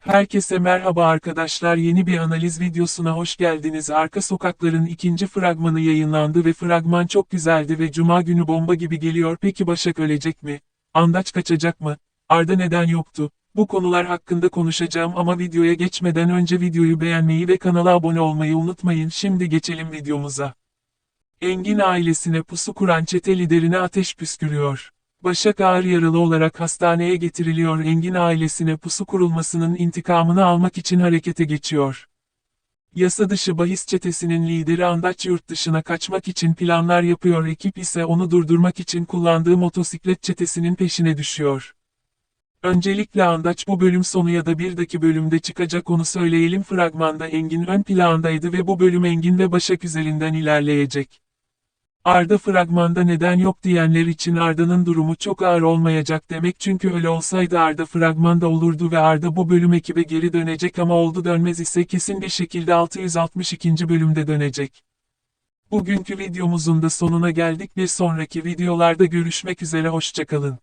Herkese merhaba arkadaşlar yeni bir analiz videosuna hoş geldiniz. Arka Sokakların ikinci fragmanı yayınlandı ve fragman çok güzeldi ve cuma günü bomba gibi geliyor. Peki Başak ölecek mi? Andaç kaçacak mı? Arda neden yoktu? Bu konular hakkında konuşacağım ama videoya geçmeden önce videoyu beğenmeyi ve kanala abone olmayı unutmayın. Şimdi geçelim videomuza. Engin ailesine pusu kuran çete liderine ateş püskürüyor. Başak ağır yaralı olarak hastaneye getiriliyor. Engin ailesine pusu kurulmasının intikamını almak için harekete geçiyor. Yasa dışı bahis çetesinin lideri Andaç yurt dışına kaçmak için planlar yapıyor. Ekip ise onu durdurmak için kullandığı motosiklet çetesinin peşine düşüyor. Öncelikle Andaç bu bölüm sonu ya da bir daki bölümde çıkacak onu söyleyelim fragmanda Engin ön plandaydı ve bu bölüm Engin ve Başak üzerinden ilerleyecek. Arda fragmanda neden yok diyenler için Arda'nın durumu çok ağır olmayacak demek çünkü öyle olsaydı Arda fragmanda olurdu ve Arda bu bölüm ekibe geri dönecek ama oldu dönmez ise kesin bir şekilde 662. bölümde dönecek. Bugünkü videomuzun da sonuna geldik bir sonraki videolarda görüşmek üzere hoşçakalın.